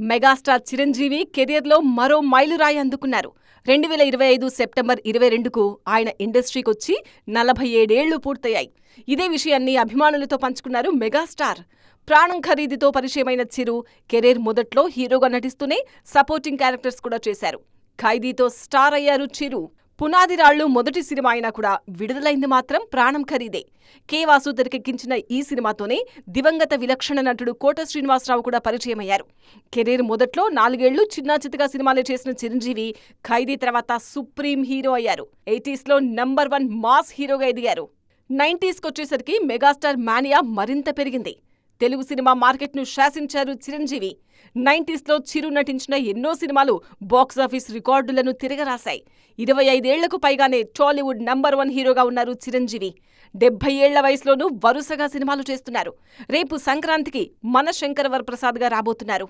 Megastar Chiranjeevi కెరియర్లో మరో మైలురాయి అందుకున్నారు. రెండు వేల ఇరవై ఐదు సెప్టెంబర్ ఇరవై రెండుకు ఆయన ఇండస్ట్రీకొచ్చి నలభై ఏడేళ్ళు పూర్తయ్యాయి. ఇదే విషయాన్ని అభిమానులతో పంచుకున్నారు మెగాస్టార్. ప్రాణం ఖరీదుతో పరిచయమైన చిరు కెరీర్ మొదట్లో హీరోగా నటిస్తూనే సపోర్టింగ్ క్యారెక్టర్స్ కూడా చేశారు. ఖైదీతో స్టార్ అయ్యారు చిరు. పునాదిరాళ్ళు మొదటి సినిమా అయినా కూడా విడుదలైంది మాత్రం ప్రాణం ఖరీదే. కే వాసు తెరకెక్కించిన ఈ సినిమాతోనే దివంగత విలక్షణ నటుడు కోట శ్రీనివాసరావు కూడా పరిచయమయ్యారు. కెరీర్ మొదట్లో నాలుగేళ్ళు చిన్నా చితగా సినిమాలు చేసిన చిరంజీవి ఖైదీ తర్వాత సుప్రీం హీరో అయ్యారు. ఎయిటీస్లో నంబర్ వన్ మాస్ హీరోగా ఎదిగారు. నైంటీస్కొచ్చేసరికి మెగాస్టార్ మానియా మరింత పెరిగింది. తెలుగు సినిమా మార్కెట్ను శాసించారు చిరంజీవి. నైంటీస్లో చిరు నటించిన ఎన్నో సినిమాలు బాక్సాఫీస్ రికార్డులను తిరగరాశాయి. ఇరవై ఐదేళ్ళకు పైగానే టాలీవుడ్ నంబర్ వన్ హీరోగా ఉన్నారు చిరంజీవి. డెబ్బై ఏళ్ళ వయసులోనూ వరుసగా సినిమాలు చేస్తున్నారు. రేపు సంక్రాంతికి మన శంకర వరప్రసాద్గా రాబోతున్నారు.